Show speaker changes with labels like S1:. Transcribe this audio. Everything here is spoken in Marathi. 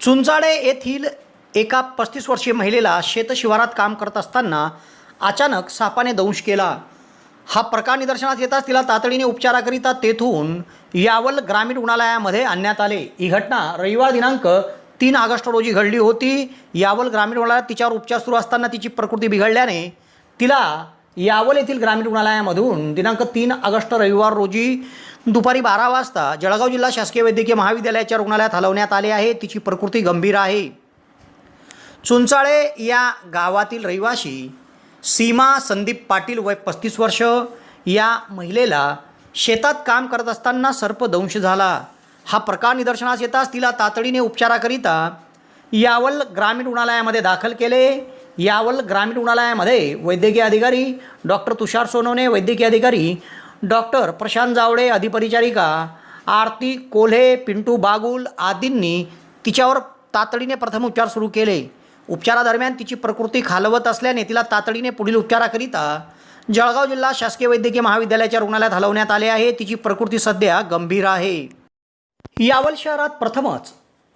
S1: चुंचाडे येथील एका पस्तीस वर्षीय महिलेला शेतशिवारात काम करत असताना अचानक सापाने दंश केला. हा प्रकार निदर्शनास येताच तिला तातडीने उपचाराकरिता तेथून यावल ग्रामीण रुग्णालयामध्ये आणण्यात आले. ही घटना रविवार दिनांक तीन ऑगस्ट रोजी घडली होती. यावल ग्रामीण रुग्णालयात तिच्यावर उपचार सुरू असताना तिची प्रकृती बिघडल्याने तिला यावल येथील ग्रामीण रुग्णालयामधून दिनांक तीन ऑगस्ट रविवार रोजी दुपारी बारा वाजता जळगाव जिल्हा शासकीय वैद्यकीय महाविद्यालयाच्या रुग्णालयात हलवण्यात आले आहे. तिची प्रकृती गंभीर आहे. चुंचाळे या गावातील रहिवाशी सीमा संदीप पाटील वय पस्तीस वर्ष. या महिलेला शेतात काम करत असताना सर्पदंश झाला. हा प्रकार निदर्शनास येताच तिला तातडीने उपचाराकरिता यावल ग्रामीण रुग्णालयामध्ये दाखल केले. यावल ग्रामीण रुग्णालयामध्ये वैद्यकीय अधिकारी डॉक्टर तुषार सोनवणे वैद्यकीय अधिकारी डॉक्टर प्रशांत जावडे अधिपरिचारिका आरती कोल्हे पिंटू बागुल आदींनी तिच्यावर तातडीने प्रथम उपचार सुरू केले. उपचारादरम्यान तिची प्रकृती खालवत असल्याने तिला तातडीने पुढील उपचाराकरिता जळगाव जिल्हा शासकीय वैद्यकीय महाविद्यालयाच्या रुग्णालयात हलवण्यात आले आहे. तिची प्रकृती सध्या गंभीर आहे. यावल शहरात प्रथमच